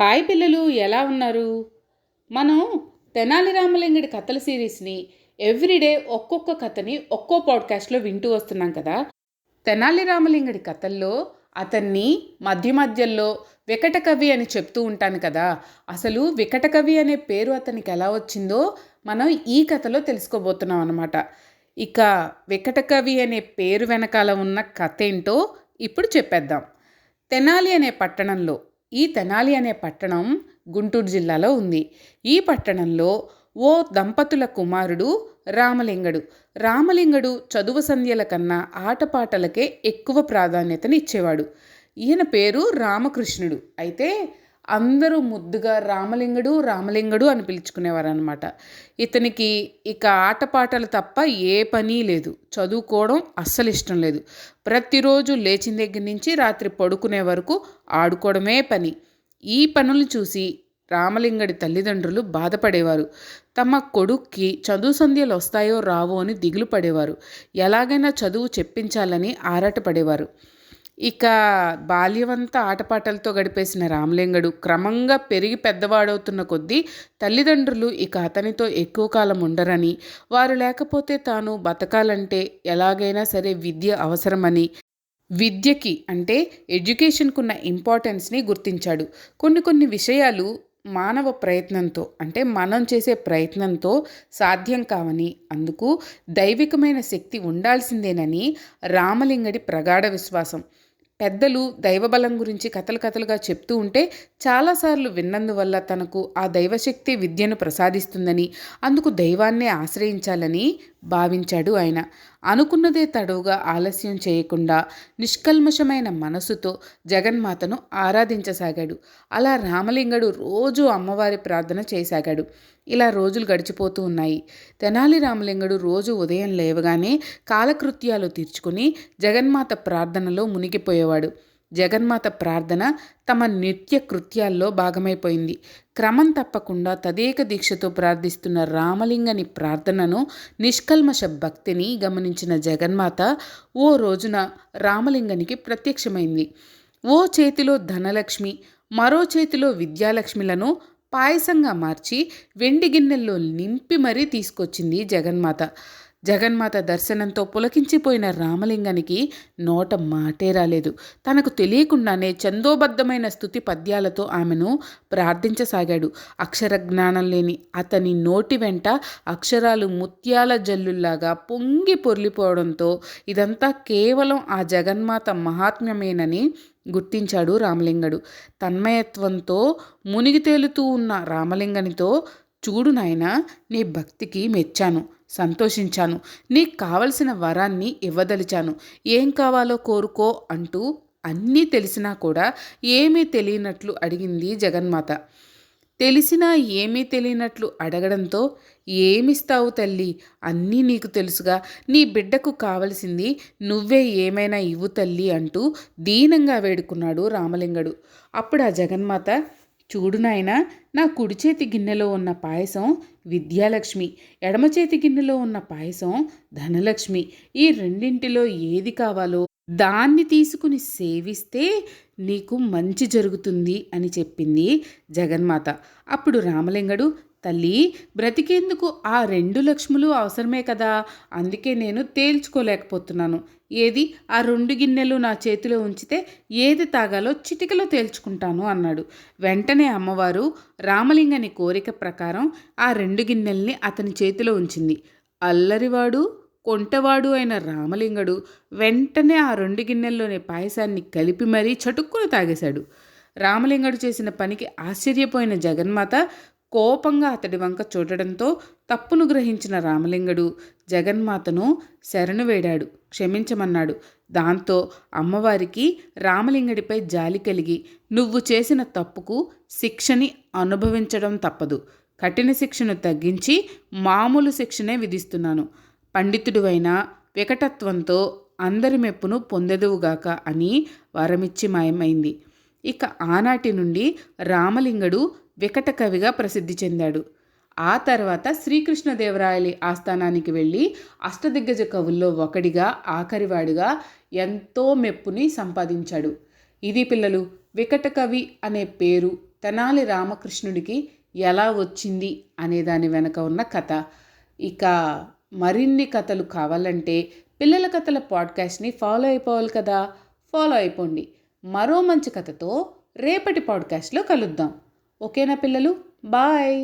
Hi పిల్లలు ఎలా ఉన్నారు? మనం తెనాలి రామలింగడి కథల సిరీస్ని ఎవ్రీడే ఒక్కొక్క కథని ఒక్కో పాడ్కాస్ట్లో వింటూ వస్తున్నాం కదా. తెనాలి రామలింగడి కథల్లో అతన్ని మధ్య మధ్యలో వికటకవి అని చెప్తూ ఉంటాను కదా. అసలు వికటకవి అనే పేరు అతనికి ఎలా వచ్చిందో మనం ఈ కథలో తెలుసుకోబోతున్నాం అనమాట ఇక వికటకవి అనే పేరు వెనకాల ఉన్న కథ ఏంటో ఇప్పుడు చెప్పేద్దాం. తెనాలి అనే పట్టణంలో ఈ తెనాలి అనే పట్టణం గుంటూరు జిల్లాలో ఉంది. ఈ పట్టణంలో ఓ దంపతుల కుమారుడు రామలింగడు. రామలింగడు చదువు సంధ్యల కన్నా ఆటపాటలకే ఎక్కువ ప్రాధాన్యతనిచ్చేవాడు. ఈయన పేరు రామకృష్ణుడు. అయితే అందరూ ముద్దుగా రామలింగుడు రామలింగడు అని పిలుచుకునేవారు అనమాట ఇతనికి ఇక ఆటపాటలు తప్ప ఏ పని లేదు. చదువుకోవడం అస్సలు ఇష్టం లేదు. ప్రతిరోజు లేచిన దగ్గర నుంచి రాత్రి పడుకునే వరకు ఆడుకోవడమే పని. ఈ పనులు చూసి రామలింగడి తల్లిదండ్రులు బాధపడేవారు. తమ కొడుక్కి చదువు సంధ్యలు వస్తాయో రావో అని దిగులు పడేవారు. ఎలాగైనా చదువు చెప్పించాలని ఆరాటపడేవారు. ఇక బాల్యమంతా ఆటపాటలతో గడిపేసిన రామలింగడు క్రమంగా పెరిగి పెద్దవాడవుతున్న కొద్దీ తల్లిదండ్రులు ఇక అతనితో ఎక్కువ కాలం ఉండరని వారు లేకపోతే తాను బతకాలంటే ఎలాగైనా సరే విద్య అవసరమని విద్యకి అంటే ఎడ్యుకేషన్కున్న ఇంపార్టెన్స్ని గుర్తించాడు. కొన్ని కొన్ని విషయాలు మానవ ప్రయత్నంతో అంటే మనం చేసే ప్రయత్నంతో సాధ్యం కావని అందుకు దైవికమైన శక్తి ఉండాల్సిందేనని రామలింగడి ప్రగాఢ విశ్వాసం. పెద్దలు దైవబలం గురించి కథలు కథలుగా చెప్తూ ఉంటే చాలాసార్లు విన్నందువల్ల తనకు ఆ దైవశక్తి విద్యను ప్రసాదిస్తుందని అందుకు దైవాన్నే ఆశ్రయించాలని భావించాడు ఆయన. అనుకున్నదే తడవుగా ఆలస్యం చేయకుండా నిష్కల్మషమైన మనసుతో జగన్మాతను ఆరాధించసాగాడు. అలా రామలింగడు రోజు అమ్మవారి ప్రార్థన చేయసాగాడు ఇలా రోజులు గడిచిపోతూ ఉన్నాయి. తెనాలి రామలింగడు రోజు ఉదయం లేవగానే కాలకృత్యాలు తీర్చుకుని జగన్మాత ప్రార్థనలో మునిగిపోయేవాడు. జగన్మాత ప్రార్థన తమ నిత్య కృత్యాల్లో భాగమైపోయింది. క్రమం తప్పకుండా తదేక దీక్షతో ప్రార్థిస్తున్న రామలింగని ప్రార్థనను నిష్కల్మష భక్తిని గమనించిన జగన్మాత ఓ రోజున రామలింగనికి ప్రత్యక్షమైంది. ఓ చేతిలో ధనలక్ష్మి మరో చేతిలో విద్యాలక్ష్మిలను పాయసంగా మార్చి వెండి గిన్నెల్లో నింపి మరీ తీసుకొచ్చింది జగన్మాత. జగన్మాత దర్శనంతో పులకించిపోయిన రామలింగానికి నోట మాటే రాలేదు. తనకు తెలియకుండానే చందోబద్ధమైన స్థుతి పద్యాలతో ఆమెను ప్రార్థించసాగాడు. అక్షర జ్ఞానం లేని అతని నోటి వెంట అక్షరాలు ముత్యాల జల్లుల్లాగా పొంగి పొర్లిపోవడంతో ఇదంతా కేవలం ఆ జగన్మాత మహాత్మ్యమేనని గుర్తించాడు రామలింగడు. తన్మయత్వంతో మునిగి తేలుతూ ఉన్న రామలింగనితో చూడు నాయన నీ భక్తికి మెచ్చాను సంతోషించాను. నీకు కావలసిన వరాన్ని ఇవ్వదలిచాను. ఏం కావాలో కోరుకో అంటూ అన్నీ తెలిసినా కూడా ఏమీ తెలియనట్లు అడిగింది జగన్మాత. తెలిసినా ఏమీ తెలియనట్లు అడగడంతో ఏమిస్తావు తల్లి? అన్నీ నీకు తెలుసుగా. నీ బిడ్డకు కావలసింది నువ్వే ఏమైనా ఇవ్వు తల్లి అంటూ దీనంగా వేడుకున్నాడు రామలింగడు. అప్పుడు ఆ జగన్మాత చూడు నాయన నా కుడి చేతి గిన్నెలో ఉన్న పాయసం విద్యాలక్ష్మి ఎడమ చేతి గిన్నెలో ఉన్న పాయసం ధనలక్ష్మి. ఈ రెండింటిలో ఏది కావాలో దాన్ని తీసుకుని సేవిస్తే నీకు మంచి జరుగుతుంది అని చెప్పింది జగన్మాత. అప్పుడు రామలింగడు తల్లి బ్రతికేందుకు ఆ రెండు లక్ష్ములు అవసరమే కదా? అందుకే నేను తేల్చుకోలేకపోతున్నాను. ఏది? ఆ రెండు గిన్నెలు నా చేతిలో ఉంచితే ఏది తాగాలో చిటికలో తేల్చుకుంటాను అన్నాడు. వెంటనే అమ్మవారు రామలింగని కోరిక ప్రకారం ఆ రెండు గిన్నెల్ని అతని చేతిలో ఉంచింది. అల్లరివాడు కొంటవాడు అయిన రామలింగడు వెంటనే ఆ రెండు గిన్నెల్లోని పాయసాన్ని కలిపి మరీ చటుక్కును తాగేశాడు. రామలింగడు చేసిన పనికి ఆశ్చర్యపోయిన జగన్మాత కోపంగా అతడి వంక చూడడంతో తప్పును గ్రహించిన రామలింగడు జగన్మాతను శరణు వేడాడు క్షమించమన్నాడు. దాంతో అమ్మవారికి రామలింగడిపై జాలి కలిగి నువ్వు చేసిన తప్పుకు శిక్షని అనుభవించడం తప్పదు. కఠిన శిక్షను తగ్గించి మామూలు శిక్షనే విధిస్తున్నాను. పండితుడివైన వికటత్వంతో అందరి మెప్పును పొందెదువుగాక అని వరమిచ్చి మాయమైంది. ఇక ఆనాటి నుండి రామలింగడు వికట కవిగా ప్రసిద్ధి చెందాడు. ఆ తర్వాత శ్రీకృష్ణదేవరాయలి ఆస్థానానికి వెళ్ళి అష్టదిగ్గజ కవుల్లో ఒకడిగా ఆఖరివాడిగా ఎంతో మెప్పుని సంపాదించాడు. ఇది పిల్లలు వికట కవి అనే పేరు తెనాలి రామకృష్ణుడికి ఎలా వచ్చింది అనే దాని వెనక ఉన్న కథ. ఇక మరిన్ని కథలు కావాలంటే పిల్లల కథల పాడ్కాస్ట్ని ఫాలో అయిపోవాలి కదా. ఫాలో అయిపోండి. మరో మంచి కథతో రేపటి పాడ్కాస్ట్లో కలుద్దాం. ఓకేనా పిల్లలు? బాయ్.